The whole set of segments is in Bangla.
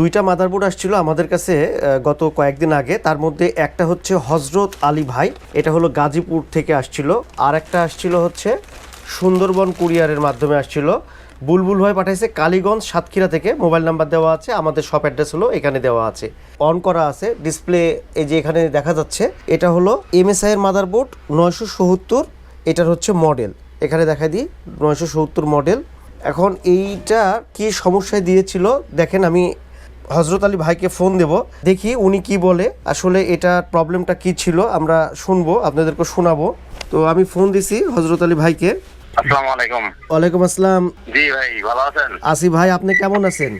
দুইটা মাদারবোর্ড আসছিল আমাদের কাছে গত কয়েকদিন আগে। তার মধ্যে একটা হচ্ছে হজরত আলী ভাই, এটা হলো গাজীপুর থেকে আসছিল। আর একটা আসছিল হচ্ছে সুন্দরবন কুরিয়ারের মাধ্যমে আসছিল। বুলবুল ভাই পাঠাইছে কালীগঞ্জ সাতক্ষীরা থেকে। মোবাইল নাম্বার দেওয়া আছে, আমাদের শপ অ্যাড্রেস হলো এখানে দেওয়া আছে। অন করা আছে, ডিসপ্লে এই যে এখানে দেখা যাচ্ছে, এটা হলো এম এমএসআই এর মাদারবোর্ড নয়শো সত্তর, এটার হচ্ছে মডেল। এখানে দেখা দিই, নয়শো সত্তর মডেল। এখন এইটা কি সমস্যায় দিয়েছিল, দেখেন আমি হজরত আলী ভাইকে ফোন দেব দেখি উনি কি বলে। আসলে এটার প্রবলেমটা কি ছিল আমরা শুনব আপনাদেরকে শোনাবো। তো আমি ফোন দিছি হজরত আলী ভাইকে। আসসালামু আলাইকুম। ওয়ালাইকুম আসসালাম। জি ভাই ভালো আছেন? আসি ভাই আপনি কেমন আছেন?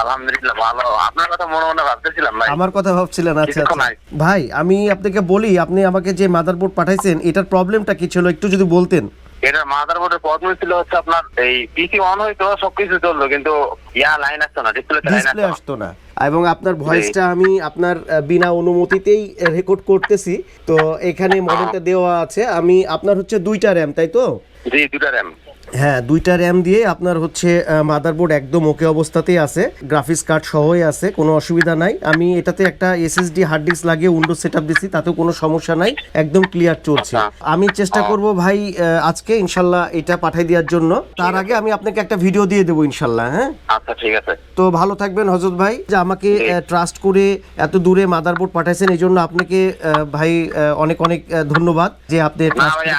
আলহামদুলিল্লাহ ভালো। আপনার কথা মনে মনে ভাবতেছিলাম ভাই। আমার কথা ভাবছিলেন আচ্ছা আচ্ছা। ভাই আমি আপনাকে বলি আপনি আমাকে যে মাদারবোর্ড পাঠাইছেন এটার প্রবলেমটা কি ছিল একটু যদি বলতেন। এটার মাদারবোর্ডের প্রবলেম ছিল হচ্ছে আপনার এই পিসি অন হইতো সবকিছু চলল কিন্তু ইয়া লাইন আসতো না ডিসপ্লে লাইন আসতো না। এবং আপনার ভয়েসটা আমি আপনার বিনা অনুমতিতেই রেকর্ড করতেছি। তো এখানে মডেলটা দেওয়া আছে। আমি আপনার হচ্ছে দুইটা র্যাম তাই তো? জি দুইটা র্যাম হ্যাঁ দুইটা র্যাম দিয়ে আপনার হচ্ছে মাদারবোর্ড একদম ওকে অবস্থাতেই আছে। গ্রাফিক্স কার্ড সহই আছে কোনো অসুবিধা নাই। আমি এটাতে একটা এসএসডি হার্ড ডিস্ক লাগিয়ে উইন্ডোজ সেটআপ দিছি তাতেও কোনো সমস্যা নাই একদম ক্লিয়ার চলছে। আচ্ছা। আমি চেষ্টা করব ভাই আজকে ইনশাল্লাহ এটা পাঠিয়ে দেওয়ার জন্য। তার আগে আমি আপনাকে একটা ভিডিও দিয়ে দেবো ইনশাল্লাহ হ্যাঁ? আচ্ছা ঠিক আছে। তো ভালো থাকবেন হজরত ভাই যে আমাকে ট্রাস্ট করে এত দূরে মাদারবোর্ড পাঠাইছেন এই জন্য আপনাকে ভাই অনেক অনেক ধন্যবাদ যে আপনি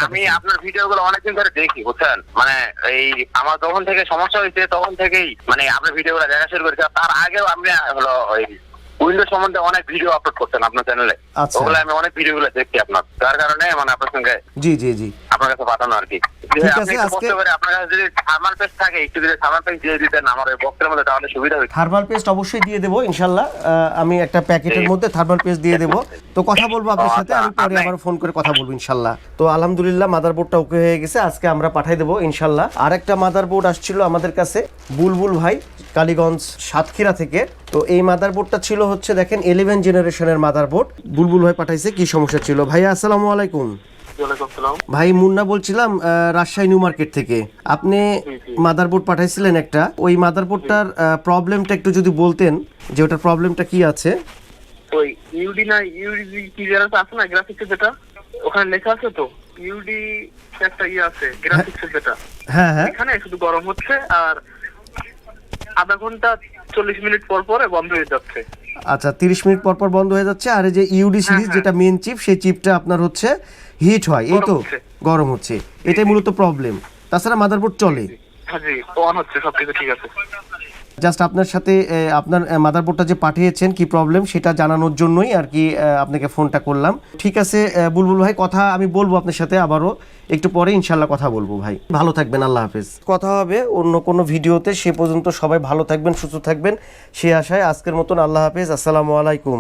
আমি আপনার ভিডিও গুলো অনেকদিন ধরে দেখি বুঝছেন? মানে এই আমার যখন থেকে সমস্যা হয়েছে তখন থেকেই মানে আপনার ভিডিও গুলো দেখা শুরু করেছি। তার আগেও আপনি হলো ওই উইন্ডো সম্বন্ধে অনেক ভিডিও আপলোড করছেন আপনার চ্যানেলে। ওগুলো আমি অনেক ভিডিও গুলো দেখছি আপনার। যার কারণে মানে আপনার সঙ্গে জি জি জি। আপনার কাছে পাঠানো আর কি। ঠিক আছে, আজকে- আপনার কাছে যদি থার্মাল পেস্ট থাকে একটু যদি থার্মাল পেস্ট দিয়ে দিতেন আমার ওই বক্সের মধ্যে তাহলে সুবিধা হতো থার্মাল পেস্ট অবশ্যই দিয়ে দেবো ইনশাল্লাহ। আমি একটা প্যাকেটের মধ্যে থার্মাল পেস্ট দিয়ে দেবো। তো কথা বলব আপনার সাথে আমি আচ্ছা, পরে আবার ফোন করে কথা বলব ইনশাল্লাহ। তো আলহামদুলিল্লাহ মাদারবোর্ডটা ওকে হয়ে গেছে আজকে আমরা পাঠাই দেবো ইনশাল্লাহ। আর একটা মাদারবোর্ড আসছিল আমাদের কাছে বুলবুল ভাই কালীগঞ্জ সাতক্ষীরা থেকে। তো এই মাদারবোর্ডটা ছিল হচ্ছে দেখেন ইলেভেন জেনারেশনের মাদারবোর্ড বুলবুল ভাই পাঠাইছে কি সমস্যা ছিল? ভাইয়া আসসালামু আলাইকুম। ভাই মুন্না বলছিলাম রাজশাহী নিউ মার্কেট থেকে। আপনি মাদারবোর্ড পাঠাইছিলেন একটা। ওই মাদারবোর্ডটার প্রবলেমটা একটু যদি বলতেন যে ওটার প্রবলেমটা কি আছে? ওই ইউডি না ইউডি কি যেটা আছে না গ্রাফিক্স যেটা? ওখানে লেখা আছে তো ইউডি একটা ইয়ে আছে গ্রাফিক্স যেটা। হ্যাঁ হ্যাঁ। এখানে শুধু গরম হচ্ছে আর আধা ঘণ্টা চল্লিশ মিনিট পর পরে বন্ধ হয়ে যাচ্ছে। আচ্ছা তিরিশ মিনিট পর পর বন্ধ হয়ে যাচ্ছে। আর এই যে ইউডি সিরিজ হ্যাঁ। যেটা মেন চিপ সেই চিপটা আপনার হচ্ছে হিট হয়। এই তো গরম হচ্ছে। গরম হচ্ছে। এটাই মূলত প্রবলেম তাছাড়া মাদারবোর্ড চলে। হ্যাঁ জি। অন হচ্ছে সবকিছু ঠিক আছে। জাস্ট আপনার সাথে আপনার মাদারবোর্ডটা যে পাঠিয়েছেন, কি প্রবলেম সেটা জানানোর জন্যই আর কি আপনাকে ফোনটা করলাম। ঠিক আছে বুলবুল ভাই, কথা আমি বলব আপনার সাথে আবারও। একটু পরে ইনশাল্লাহ কথা বলব ভাই। ভালো থাকবেন, আল্লাহ হাফেজ। কথা হবে অন্য কোনো ভিডিওতে। সে পর্যন্ত সবাই ভালো থাকবেন, সুস্থ থাকবেন। সে আশায় আজকের মতন আল্লাহ হাফেজ। আসসালামু আলাইকুম।